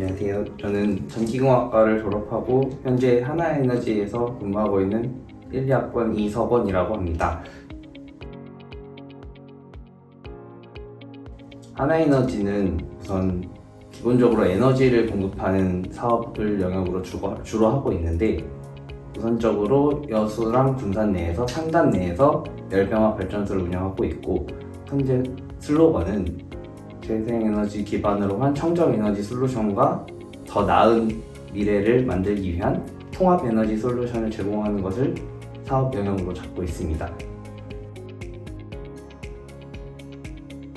안녕하세요. 저는 전기공학과를 졸업하고 현재 하나에너지에서 근무하고 있는 1, 2학번 이서번이라고 합니다. 하나에너지는 우선 기본적으로 에너지를 공급하는 사업을 영역으로 주로, 하고 있는데 우선적으로 여수랑 군산 내에서 상단 내에서 열병합 발전소를 운영하고 있고 현재 슬로건은 재생에너지 기반으로 한 청정에너지 솔루션과 더 나은 미래를 만들기 위한 통합에너지 솔루션을 제공하는 것을 사업 영역으로 잡고 있습니다.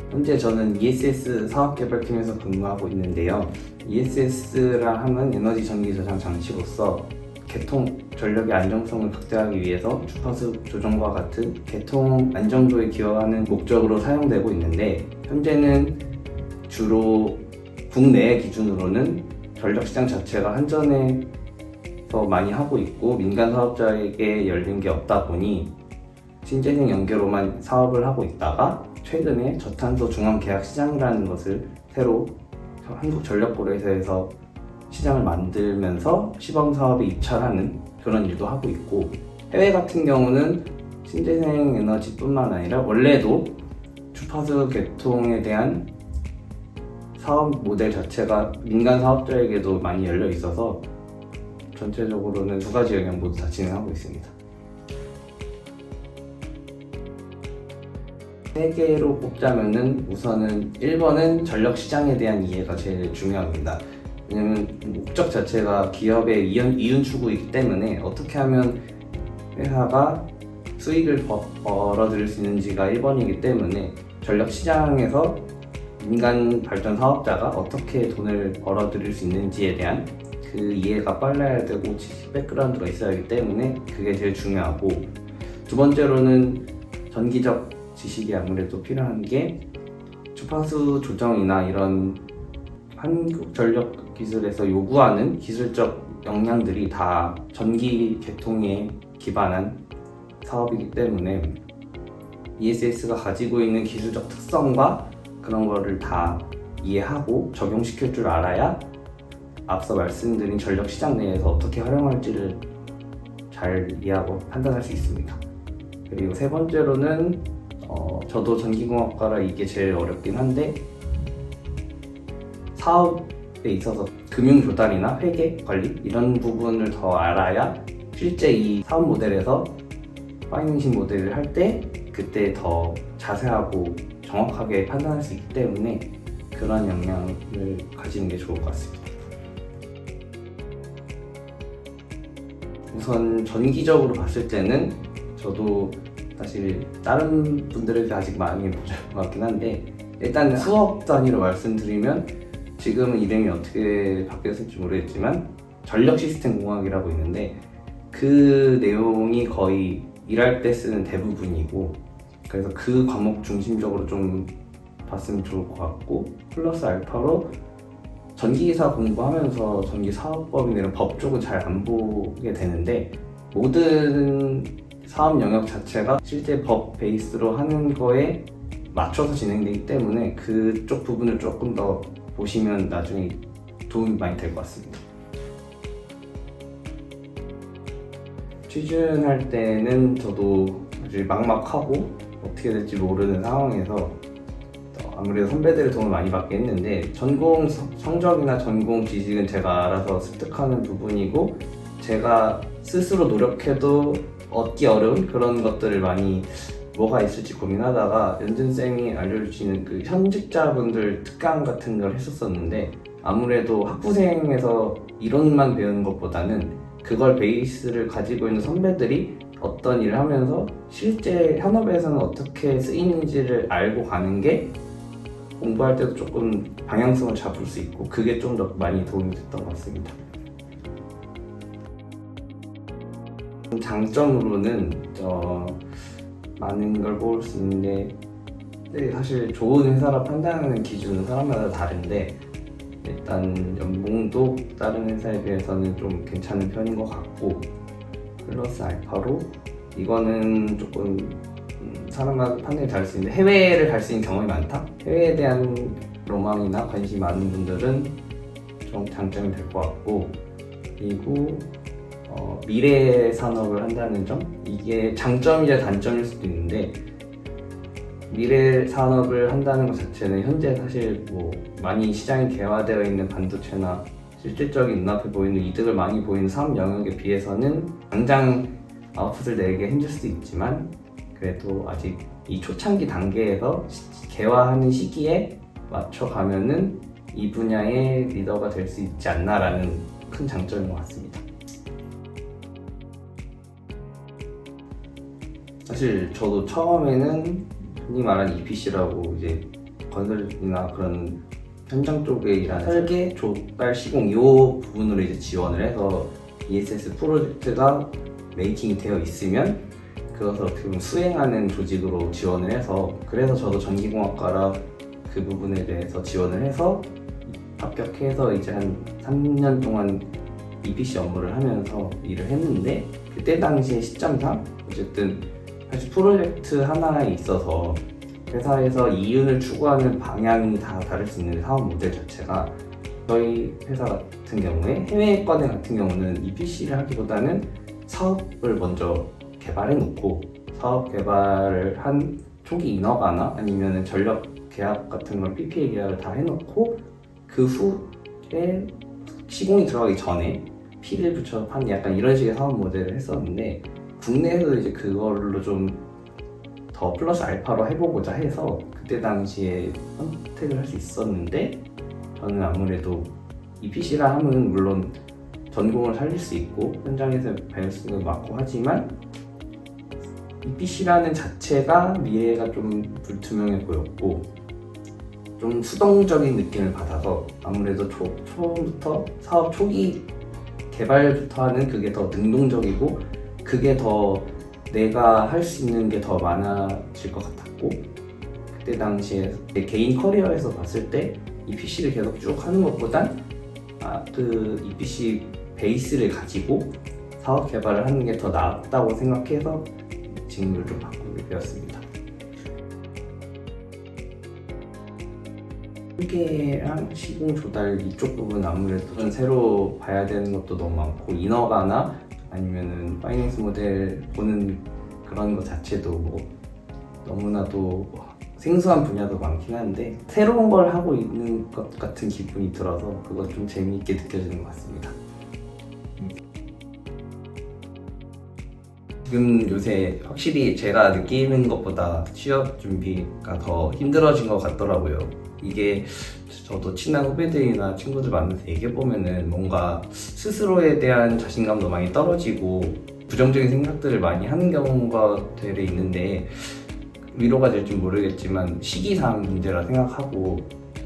현재 저는 ESS 사업개발팀에서 근무하고 있는데요. ESS라 하면 에너지 전기 저장 장치로서 개통 전력의 안정성을 극대화하기 위해서 주파수 조정과 같은 개통 안정도에 기여하는 목적으로 사용되고 있는데 현재는 주로 국내 기준으로는 전력 시장 자체가 한전에서 많이 하고 있고 민간 사업자에게 열린 게 없다 보니 신재생 연계로만 사업을 하고 있다가 최근에 저탄소 중앙 계약 시장이라는 것을 새로 한국전력거래소에서 시장을 만들면서 시범 사업에 입찰하는 그런 일도 하고 있고 해외 같은 경우는 신재생 에너지뿐만 아니라 원래도 주파수 개통에 대한 사업 모델 자체가 민간 사업자에게도 많이 열려 있어서 전체적으로는 두 가지 영역 모두 다 진행하고 있습니다. 세 개로 꼽자면은 우선은 1번은 전력 시장에 대한 이해가 제일 중요합니다. 왜냐면 목적 자체가 기업의 이윤, 이윤 추구이기 때문에 어떻게 하면 회사가 수익을 버- 벌어들일 수 있는지가 1번이기 때문에 전력 시장에서 민간 발전 사업자가 어떻게 돈을 벌어들일 수 있는지에 대한 그 이해가 빨라야 되고 지식 백그라운드가 있어야 하기 때문에 그게 제일 중요하고 두 번째로는 전기적 지식이 아무래도 필요한 게 주파수 조정이나 이런 한국 전력 기술에서 요구하는 기술적 역량들이 다 전기 개통에 기반한 사업이기 때문에 ESS가 가지고 있는 기술적 특성과 그런 거를 다 이해하고 적용시킬 줄 알아야 앞서 말씀드린 전력 시장 내에서 어떻게 활용할지를 잘 이해하고 판단할 수 있습니다. 그리고 세 번째로는 어, 저도 전기공학과라 이게 제일 어렵긴 한데 사업에 있어서 금융 조달이나 회계 관리 이런 부분을 더 알아야 실제 이 사업 모델에서 파이낸싱 모델을 할 때 그때 더 자세하고 정확하게 판단할 수 있기 때문에 그런 역량을 가지는 게 좋을 것 같습니다. 우선 전기적으로 봤을 때는 저도 사실 다른 분들에게 아직 많이 모자란 것 같긴 한데 일단 수업 단위로 말씀드리면 지금은 이름이 어떻게 바뀌었을지 모르겠지만 전력 시스템 공학이라고 있는데 그 내용이 거의 일할 때 쓰는 대부분이고 그래서 그 과목 중심적으로 좀 봤으면 좋을 것 같고 플러스 알파로 전기기사 공부하면서 전기 사업법이나 이런 법 쪽은 잘 안 보게 되는데 모든 사업 영역 자체가 실제 법 베이스로 하는 거에 맞춰서 진행되기 때문에 그쪽 부분을 조금 더 보시면 나중에 도움이 많이 될 것 같습니다. 취준할 때는 저도 아주 막막하고 어떻게 될지 모르는 상황에서 어, 아무래도 선배들의 도움을 많이 받게 했는데 전공 성- 성적이나 전공 지식은 제가 알아서 습득하는 부분이고 제가 스스로 노력해도 얻기 어려운 그런 것들을 많이 뭐가 있을지 고민하다가 연준쌤이 알려주시는 그 현직자분들 특강 같은 걸 했었었는데 아무래도 학부생에서 이론만 배우는 것보다는 그걸 베이스를 가지고 있는 선배들이 어떤 일을 하면서 실제 현업에서는 어떻게 쓰이는지를 알고 가는 게 공부할 때도 조금 방향성을 잡을 수 있고 그게 좀 더 많이 도움이 됐던 것 같습니다. 장점으로는 어, 많은 걸 뽑을 수 있는데 근데 사실 좋은 회사라 판단하는 기준은 사람마다 다른데 일단 연봉도 다른 회사에 비해서는 좀 괜찮은 편인 것 같고 플러스 알파로 이거는 조금 음, 사람마다 판단이 다를 수 있는데 해외를 갈 수 있는 경험이 많다? 해외에 대한 로망이나 관심이 많은 분들은 좀 장점이 될 것 같고 그리고 어, 미래 산업을 한다는 점 이게 장점이자 단점일 수도 있는데 미래 산업을 한다는 것 자체는 현재 사실 뭐 많이 시장이 개화되어 있는 반도체나 실질적인 눈앞에 보이는 이득을 많이 보이는 사업 영역에 비해서는 당장 아웃풋을 내기 힘들 수도 있지만 그래도 아직 이 초창기 단계에서 시- 개화하는 시기에 맞춰가면은 이 분야의 리더가 될 수 있지 않나라는 큰 장점인 것 같습니다. 사실 저도 처음에는 흔히 말하는 EPC라고 이제 건설이나 그런 현장 쪽에 일하는 설계, 조달, 시공 이 부분으로 이제 지원을 해서 ESS 프로젝트가 메이킹이 되어 있으면 그것을 어떻게 보면 수행하는 조직으로 지원을 해서 그래서 저도 전기공학과라 그 부분에 대해서 지원을 해서 합격해서 이제 한 3년 동안 EPC 업무를 하면서 일을 했는데 그때 당시의 시점상 어쨌든 사실 프로젝트 하나에 있어서 회사에서 이윤을 추구하는 방향이 다 다를 수 있는 사업 모델 자체가 저희 회사 같은 경우에 해외 과대 같은 경우는 EPC를 하기보다는 사업을 먼저 개발해 놓고 사업 개발을 한 초기 인허가나 아니면 전력 계약 같은 걸 PPA 계약을 다 해놓고 그 후에 시공이 들어가기 전에 피를 붙여 파는 약간 이런 식의 사업 모델을 했었는데 국내에서 이제 그걸로 좀 더 플러스 알파로 해보고자 해서 그때 당시에 선택을 할 수 있었는데 저는 아무래도 EPC라 하면 물론 전공을 살릴 수 있고 현장에서 밸런스가 맞고 하지만 EPC라는 자체가 미래가 좀 불투명해 보였고 좀 수동적인 느낌을 받아서 아무래도 초, 처음부터 사업 초기 개발부터 하는 그게 더 능동적이고 그게 더 내가 할 수 있는 게 더 많아질 것 같았고 그때 당시에 내 개인 커리어에서 봤을 때 EPC를 계속 쭉 하는 것보단 아, 그 EPC 베이스를 가지고 사업 개발을 하는 게 더 낫다고 생각해서 직무를 좀 바꾸게 되었습니다. 설계랑 시공 조달 이쪽 부분 아무래도 좀 새로 봐야 되는 것도 너무 많고 인허가나 아니면은 파이낸스 모델 보는 그런 것 자체도 뭐 너무나도 생소한 분야도 많긴 한데 새로운 걸 하고 있는 것 같은 기분이 들어서 그거 좀 재미있게 느껴지는 것 같습니다. 지금 요새 확실히 제가 느끼는 것보다 취업 준비가 더 힘들어진 것 같더라고요. 이게 저도 친한 후배들이나 친구들 만나서 얘기해 보면은 뭔가 스스로에 대한 자신감도 많이 떨어지고 부정적인 생각들을 많이 하는 경우가 되게 있는데 위로가 될지 모르겠지만 시기상 문제라 생각하고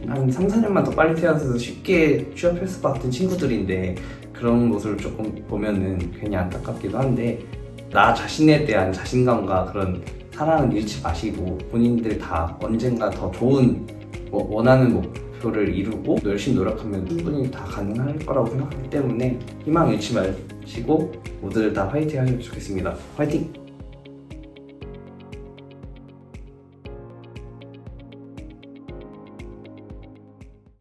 한 3, 4년만 더 빨리 태어나서 쉽게 취업했을 것 같은 친구들인데 그런 모습을 조금 보면은 괜히 안타깝기도 한데 나 자신에 대한 자신감과 그런 사랑은 잃지 마시고 본인들 다 언젠가 더 좋은 뭐 원하는 목표를 이루고 열심히 노력하면 충분히 다 가능할 거라고 생각하기 때문에 희망 잃지 마시고 모두들 다 화이팅 하시면 좋겠습니다. 화이팅!